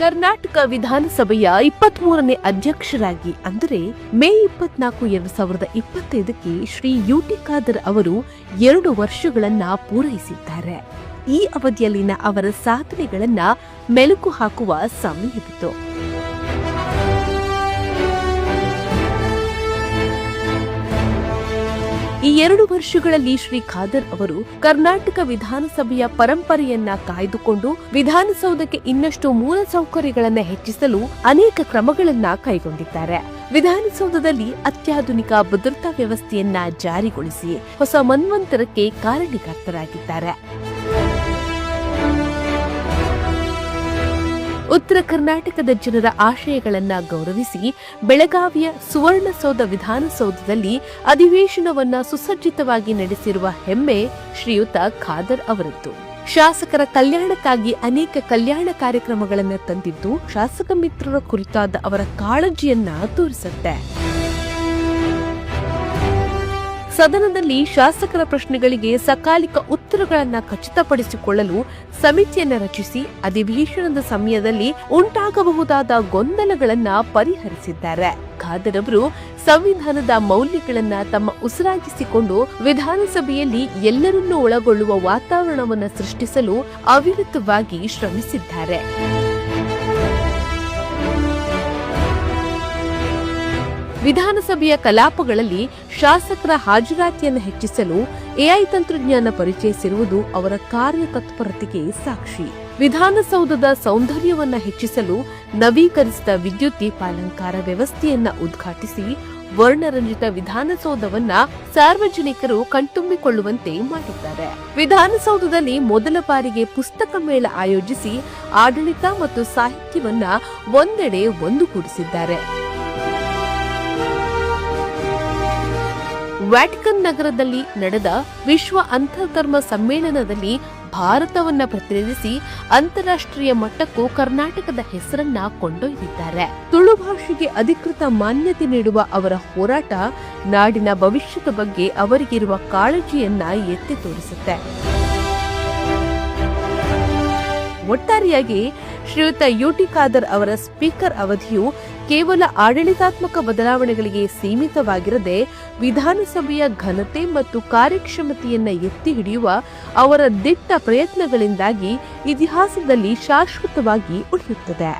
ಕರ್ನಾಟಕ ವಿಧಾನಸಭೆಯ ಇಪ್ಪತ್ತ್ ಮೂರನೇ ಅಧ್ಯಕ್ಷರಾಗಿ ಅಂದರೆ ಮೇ ಇಪ್ಪತ್ನಾಲ್ಕು ಎರಡು ಸಾವಿರದ ಇಪ್ಪತ್ತೈದಕ್ಕೆ ಶ್ರೀ ಯುಟಿ ಖಾದರ್ ಅವರು ಎರಡು ವರ್ಷಗಳನ್ನ ಪೂರೈಸಿದ್ದಾರೆ. ಈ ಅವಧಿಯಲ್ಲಿನ ಅವರ ಸಾಧನೆಗಳನ್ನ ಮೆಲುಕು ಹಾಕುವ ಸಮಯವಿತ್ತು ಈ ಎರಡು ವರ್ಷಗಳಲ್ಲಿ ಶ್ರೀ ಖಾದರ್ ಅವರು ಕರ್ನಾಟಕ ವಿಧಾನಸಭೆಯ ಪರಂಪರೆಯನ್ನ ಕಾಯ್ದುಕೊಂಡು ವಿಧಾನಸೌಧಕ್ಕೆ ಇನ್ನಷ್ಟು ಮೂಲ ಸೌಕರ್ಯಗಳನ್ನ ಹೆಚ್ಚಿಸಲು ಅನೇಕ ಕ್ರಮಗಳನ್ನ ಕೈಗೊಂಡಿದ್ದಾರೆ. ವಿಧಾನಸೌಧದಲ್ಲಿ ಅತ್ಯಾಧುನಿಕ ಭದ್ರತಾ ವ್ಯವಸ್ಥೆಯನ್ನ ಜಾರಿಗೊಳಿಸಿ ಹೊಸ ಮನ್ವಂತರಕ್ಕೆ ಕಾರಣೀಕರ್ತರಾಗಿದ್ದಾರೆ ಉತ್ತರ ಕರ್ನಾಟಕದ ಜನರ ಆಶಯಗಳನ್ನ ಗೌರವಿಸಿ ಬೆಳಗಾವಿಯ ಸುವರ್ಣಸೌಧ ವಿಧಾನಸೌಧದಲ್ಲಿ ಅಧಿವೇಶನವನ್ನ ಸುಸಜ್ಜಿತವಾಗಿ ನಡೆಸಿರುವ ಹೆಮ್ಮೆ ಶ್ರೀಯುತ ಖಾದರ್ ಅವರದ್ದು. ಶಾಸಕರ ಕಲ್ಯಾಣಕ್ಕಾಗಿ ಅನೇಕ ಕಲ್ಯಾಣ ಕಾರ್ಯಕ್ರಮಗಳನ್ನು ತಂದಿದ್ದು ಶಾಸಕ ಮಿತ್ರರ ಕುರಿತಾದ ಅವರ ಕಾಳಜಿಯನ್ನ ತೋರಿಸುತ್ತೆ. ಸದನದಲ್ಲಿ ಶಾಸಕರ ಪ್ರಶ್ನೆಗಳಿಗೆ ಸಕಾಲಿಕ ಉತ್ತರಗಳನ್ನು ಖಚಿತಪಡಿಸಿಕೊಳ್ಳಲು ಸಮಿತಿಯನ್ನು ರಚಿಸಿ ಅಧಿವೇಶನದ ಸಮಯದಲ್ಲಿ ಉಂಟಾಗಬಹುದಾದ ಗೊಂದಲಗಳನ್ನು ಪರಿಹರಿಸಿದ್ದಾರೆ. ಖಾದರ್ ಅವರು ಸಂವಿಧಾನದ ಮೌಲ್ಯಗಳನ್ನ ತಮ್ಮ ಉಸಿರಾಗಿಸಿಕೊಂಡು ವಿಧಾನಸಭೆಯಲ್ಲಿ ಎಲ್ಲರನ್ನೂ ಒಳಗೊಳ್ಳುವ ವಾತಾವರಣವನ್ನು ಸೃಷ್ಟಿಸಲು ಅವಿರತವಾಗಿ ಶ್ರಮಿಸಿದ್ದಾರೆ. ವಿಧಾನಸಭೆಯ ಕಲಾಪಗಳಲ್ಲಿ ಶಾಸಕರ ಹಾಜರಾತಿಯನ್ನು ಹೆಚ್ಚಿಸಲು ಎಐ ತಂತ್ರಜ್ಞಾನ ಪರಿಚಯಿಸಿರುವುದು ಅವರ ಕಾರ್ಯತತ್ಪರತೆಗೆ ಸಾಕ್ಷಿ. ವಿಧಾನಸೌಧದ ಸೌಂದರ್ಯವನ್ನ ಹೆಚ್ಚಿಸಲು ನವೀಕರಿಸಿದ ವಿದ್ಯುತ್ ದೀಪಾಲಂಕಾರ ವ್ಯವಸ್ಥೆಯನ್ನ ಉದ್ಘಾಟಿಸಿ ವರ್ಣರಂಜಿತ ವಿಧಾನಸೌಧವನ್ನ ಸಾರ್ವಜನಿಕರು ಕಣ್ತುಂಬಿಕೊಳ್ಳುವಂತೆ ಮಾಡಿದ್ದಾರೆ. ವಿಧಾನಸೌಧದಲ್ಲಿ ಮೊದಲ ಬಾರಿಗೆ ಪುಸ್ತಕ ಮೇಳ ಆಯೋಜಿಸಿ ಆಡಳಿತ ಮತ್ತು ಸಾಹಿತ್ಯವನ್ನ ಒಂದೆಡೆ ಒಂದುಗೂಡಿಸಿದ್ದಾರೆ. ವ್ಯಾಟಿಕನ್ ನಗರದಲ್ಲಿ ನಡೆದ ವಿಶ್ವ ಅಂತರ್ಧರ್ಮ ಸಮ್ಮೇಳನದಲ್ಲಿ ಭಾರತವನ್ನ ಪ್ರತಿನಿಧಿಸಿ ಅಂತಾರಾಷ್ಟ್ರೀಯ ಮಟ್ಟಕ್ಕೂ ಕರ್ನಾಟಕದ ಹೆಸರನ್ನ ಕೊಂಡೊಯ್ದಿದ್ದಾರೆ. ತುಳು ಭಾಷೆಗೆ ಅಧಿಕೃತ ಮಾನ್ಯತೆ ನೀಡುವ ಅವರ ಹೋರಾಟ ನಾಡಿನ ಭವಿಷ್ಯದ ಬಗ್ಗೆ ಅವರಿಗಿರುವ ಕಾಳಜಿಯನ್ನ ಎತ್ತಿ ತೋರಿಸುತ್ತೆ. ಒಟ್ಟಾರೆಯಾಗಿ ಶ್ರೀಯುತ ಯುಟಿ ಖಾದರ್ ಅವರ ಸ್ಪೀಕರ್ ಅವಧಿಯು ಕೇವಲ ಆಡಳಿತಾತ್ಮಕ ಬದಲಾವಣೆಗಳಿಗೆ ಸೀಮಿತವಾಗಿರದೆ ವಿಧಾನಸಭೆಯ ಘನತೆ ಮತ್ತು ಕಾರ್ಯಕ್ಷಮತೆಯನ್ನು ಎತ್ತಿ ಹಿಡಿಯುವ ಅವರ ದಿಟ್ಟ ಪ್ರಯತ್ನಗಳಿಂದಾಗಿ ಇತಿಹಾಸದಲ್ಲಿ ಶಾಶ್ವತವಾಗಿ ಉಳಿಯುತ್ತದೆ.